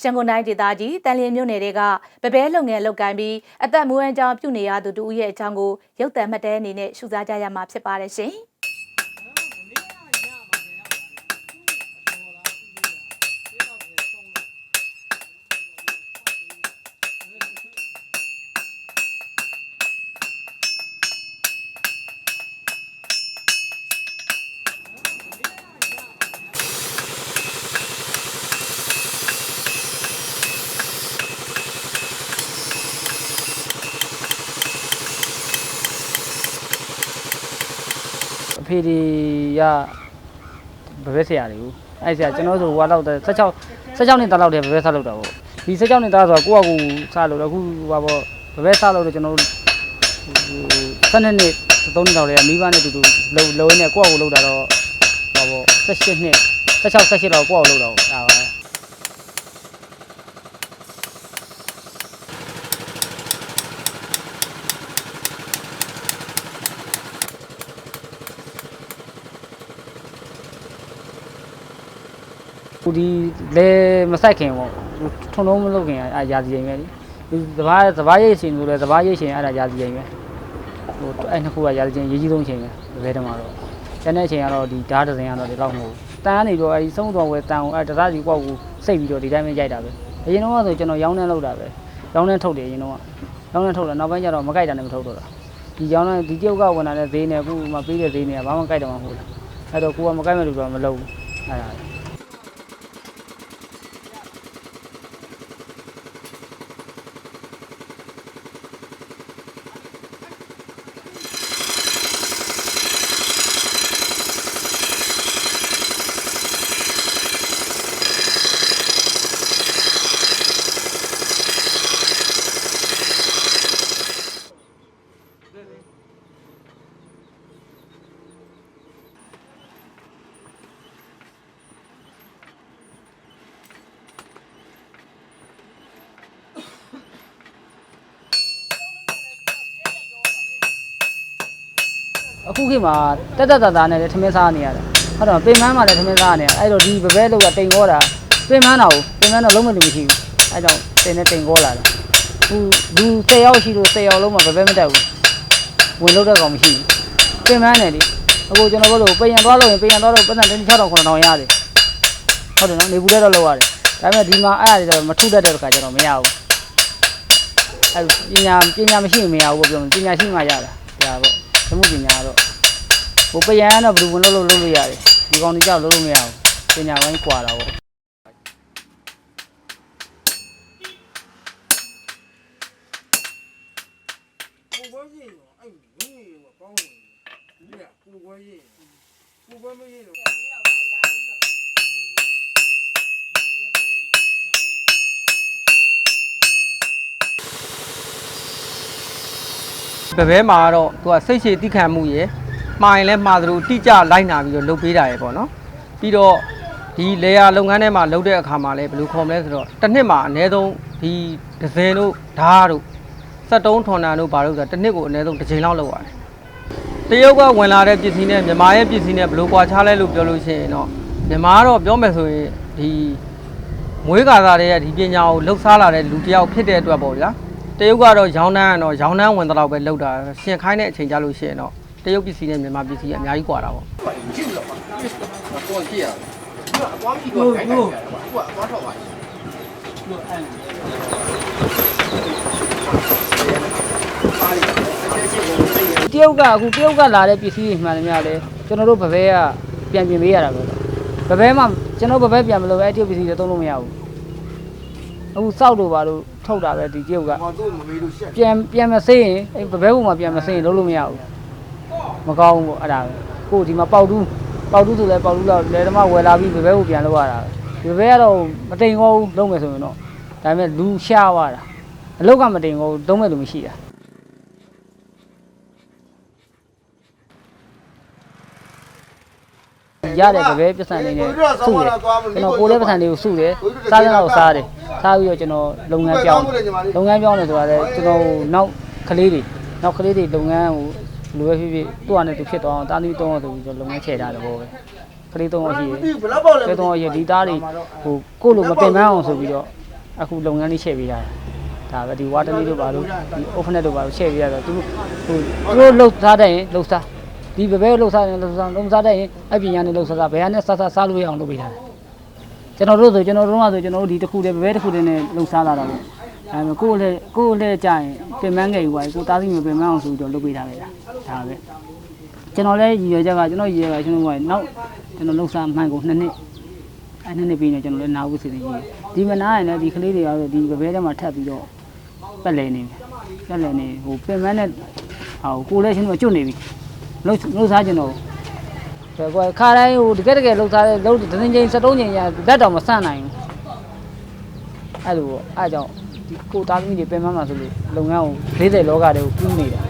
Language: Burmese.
ရန်ကုန်တိုင်းဒေသကြီးတန်လျင်မြို့နယ်တွေကဗပဲလုပ်ငန်းလုပ်ကိုင်းပြီးအသက်မွေးဝမ်းကြောင်းပြုနေရသူတူဦးရဲ့အကြောင်းကိုရုပ်သံမှတ်တမ်းအနေနဲ့ရှုစားကြရမှာဖြစ်ပါတယ်ရှင်။ အဖေဒီကဘယ်ဘက်ဆရာတွေကိုအဲ့ဆရာကျွန်တော်ဆိုဟိုလောက်16 16နှစ်တလောက်တည်းဘယ်ဘက်ဆက်လောက်တာပေါ့ဒီ16နှစ်တလောက်ဆိုတော့ကိုယ့်အကူစလို့တော့အခုဟိုပါပေါ့ဘယ်ဘက်ဆက်လို့တော့ကျွန်တော်တို့ဟို12နှစ်13နှစ်လောက်တည်းမိဘနဲ့တူတူလုံလုံရင်းနဲ့ကိုယ့်အကူလောက်တာတော့ဟောပေါ့18နှစ်16 18လောက်ကိုယ့်အကူလောက်တာပေါ့ဒါပါ ဟိုဒီလဲမဆိုင်ခင်ပေါ့ထုံထုံမလုပ်ခင်အဲရာစီရင်ပဲလေဒီစဘာစဘာရိတ်ရှင်လို့လဲစဘာရိတ်ရှင်အဲ့ဒါရာစီရင်ပဲဟိုအဲ့နှစ်ခုကရာစီရင်ရေးကြီးဆုံးချိန်ပဲဘယ်တည်းမှာတော့ကျန်တဲ့အချိန်ကတော့ဒီဓာတ်ဒဇင်ကတော့ဒီလောက်မဟုတ်ဘူးတန်းနေတော့အဲဒီဆုံးသွားဝဲတန်းကိုအဲတစားစီကွက်ကိုစိတ်ပြီးတော့ဒီတိုင်းပဲရိုက်တာပဲအရင်တော့ဆိုကျွန်တော်ရောင်းနှန်းလောက်တာပဲရောင်းနှန်းထုတ်တယ်အရင်တော့ရောင်းနှန်းထုတ်တယ်နောက်ပိုင်းကျတော့မကြိုက်တာနဲ့မထုတ်တော့တာဒီရောင်းနှန်းဒီတယောက်ကဝင်လာတဲ့ဈေးနဲ့အခုမှပေးတဲ့ဈေးနဲ့ဘာမှကြိုက်တော့မှာမဟုတ်လားအဲ့တော့ကိုကမကြိုက်မဲ့လူတော့မလုပ်ဘူးအဲ့ဒါ အခုခေတ်မှာတက်တက်တာတာနဲ့လည်းထမင်းစားနေရတယ်ဟုတ်တော့ပင်မန်းမှာလည်းထမင်းစားနေရတယ်အဲ့တော့ဒီဘပဲလောက်ကတိမ်ခေါ်တာပင်မန်းတော့ပင်မန်းတော့လုံးမလို့မရှိဘူးအဲ့ကြောင့်တင်နဲ့တိမ်ခေါ်လာတယ်သူလူ10ယောက်ရှိလို့10ယောက်လုံးမှာဘပဲမတက်ဘူးဝင်လို့တဲ့ကောင်မရှိဘူးပင်မန်းနဲ့လေအခုကျွန်တော်တို့လို့ပယံသွားလို့ရင်ပယံသွားလို့ပတ်စံတင်း6000 9000ရတယ်ဟုတ်တယ်နော်နေဘူးလဲတော့လောက်ရတယ်ဒါပေမဲ့ဒီမှာအဲ့ဒါတွေတော့မထုတတ်တဲ့ခါကျတော့မရဘူးအဲ့ပညာပညာမရှိရင်မရဘူးပြောမယ်ပညာရှိမှရတာဒါပေါ့ သမှုပညာကတော့ဟိုပယံကတော့ဘယ်လိုဝင်လို့လို့လုပ်လို့ရတယ်ဒီကောင်တွေကြောက်လုပ်လို့မရဘူးပညာပိုင်းကွာတာပေါ့ကိုပွဲရင် ပွဲရင်ကိုပွဲမရင်တော့ဘယ်ဘဲမှာတော့သူကစိတ်ရှည်တိခံမှုရယ်မှားရင်လည်းမှားသလိုတိကျလိုက်နာပြီးတော့လုပ်ပေးတာရယ်ပေါ့နော်ပြီးတော့ဒီလေယာလုပ်ငန်းထဲမှာလုပ်တဲ့အခါမှာလည်းဘယ်လိုခေါ်မလဲဆိုတော့တစ်နှစ်မှာအနည်းဆုံးဒီဒဇင်တို့ဓားတို့စက်တုံးထွန်နာတို့ဘာလို့ဆိုတော့တစ်နှစ်ကိုအနည်းဆုံးတစ်ချိန်လောက်လုပ်ရတယ်တရုတ်ကဝင်လာတဲ့ပစ္စည်းနဲ့မြန်မာရဲ့ပစ္စည်းနဲ့ဘယ်လိုကွာခြားလဲလို့ပြောလို့ရှိရင်တော့မြန်မာကတော့ပြောမယ်ဆိုရင်ဒီမွေးကာသားတွေကဒီပညာကိုလှုပ်ရှားလာတဲ့လူတစ်ယောက်ဖြစ်တဲ့အတွက်ပေါ့ဗျာ တရုတ်ကတော့ရောင်းနှန်းကတော့ရောင်းနှန်းဝင်တော့ပဲလောက်တာရှင်ခိုင်းတဲ့အချိန်ကြလို့ရှိရင်တော့တရုတ်ပစ္စည်းနဲ့မြန်မာပစ္စည်းကအများကြီးကွာတာပေါ့တရုတ်ကအခုတရုတ်ကလာတဲ့ပစ္စည်းတွေမှန်တယ်များလဲကျွန်တော်တို့ဗပဲကပြန်ပြင်ပေးရတာပဲဗပဲမှာကျွန်တော်ဗပဲပြန်မလို့အဲ့တရုတ်ပစ္စည်းတွေသုံးလို့မရဘူးအခုစောက်တို့ပါလို့ ထုတ်တာပဲဒီတရုတ်ကဟောသူ့မမေးလို့ရှက်ပြန်ပြန်မစေးရင်အဲ့ဗပဲဘုံမှာပြန်မစေးရင်လုပ်လို့မရဘူးမကောင်းဘူးပေါ့အဲ့ဒါပဲကိုယ်ဒီမှာပေါက်တူးပေါက်တူးဆိုလဲပေါက်တူးတော့လဲဓမ္မဝယ်လာပြီးဗပဲကိုပြန်လုပ်ရတာပဲဗပဲကတော့မတိမ်ကောဘူးလုံးမယ်ဆိုရင်တော့ဒါပေမဲ့လူရှားသွားတာအလုတ်ကမတိမ်ကောဘူးသုံးမဲ့လူမရှိတာရတယ်ဗပဲပစ္စံလေးနဲ့စုတယ်ကျွန်တော်ကိုယ်လေးပစ္စံလေးကိုစုတယ်စားတဲ့တော့စားတယ် စားပြီးတော့ကျွန်တော်လုပ်ငန်းပြောင်းတယ်လုပ်ငန်းပြောင်းတယ်ဆိုတာလေကျွန်တော်နောက်ကလေးတွေနောက်ကလေးတွေလုပ်ငန်းကိုဘယ်လိုပဲဖြစ်ဖြစ်သူ့အနေနဲ့သူဖြစ်သွားအောင်တာသမီသုံးအောင်ဆိုပြီးကျွန်တော်လုပ်ငန်းချဲ့ထားတယ်ဟောပဲကလေးသုံးအောင်ရှိတယ်ဘယ်လောက်ပေါ့လဲကလေးသုံးအောင်ရှိဒီသားတွေဟိုကိုယ့်လိုမပင်ပန်းအောင်ဆိုပြီးတော့အခုလုပ်ငန်းလေးချဲ့ပေးထားတာဒါပဲဒီဝါတလေးတို့ပါလို့ဒီ open တို့ပါလို့ချဲ့ပေးရတော့သူတို့ဟိုသူတို့လှုပ်စားတဲ့ရင်လှုပ်စားဒီဘဘဲလှုပ်စားရင်လှုပ်စားလှုပ်စားတဲ့ရင်အပြင်ရနဲ့လှုပ်စားတာဘယ်ဟာနဲ့စားစားစားလို့ရအောင်လုပ်ပေးထားတယ် ကျွန်တော်တို့ဆိုကျွန်တော်တို့ကဆိုကျွန်တော်တို့ဒီတစ်ခုတည်းဘဘဲတစ်ခုတည်းနဲ့လှုပ်စားလာတာပေါ့အဲမဲ့ကိုယ်လည်းကိုယ်လည်းကြာရင်ပြင်ပန်းငယ်ယူပါကိုသားသမီးမပြင်ပန်းအောင်ဆိုပြီးတော့လုပ်ပေးထားလိုက်တာဒါပဲကျွန်တော်လည်းရည်ရွယ်ချက်ကကျွန်တော်ရည်ရွယ်ကကျွန်တော်ကနောက်ကျွန်တော်လှုပ်စားမှန်ကိုနှစ်နှစ်အဲနှစ်နှစ်ပြီးနေကျွန်တော်လည်းနာဝုစီနေကြီးဒီမနာရင်လည်းဒီကလေးတွေကတော့ဒီဘဘဲထဲမှာထပ်ပြီးတော့ပက်လဲနေပြီပက်လဲနေဟိုပြင်ပန်းနဲ့ဟိုကိုလည်းကျွန်တော်ကျွတ်နေပြီလှုပ်လှုပ်စားကျွန်တော် ဆိုတော့ခါတိုင်းဟိုတကယ်တကယ်လှုပ်ထားတဲ့လှုပ်တစ်စင်းချင်း73ချင်းရလက်တော်မဆန့်နိုင်ဘူးအဲ့လိုပေါ့အဲ့ကြောင့်ဒီကိုသားသမီးတွေပင်မမှာဆိုလို့လုပ်ငန်းကို40လောကတွေကိုကူးနေတာ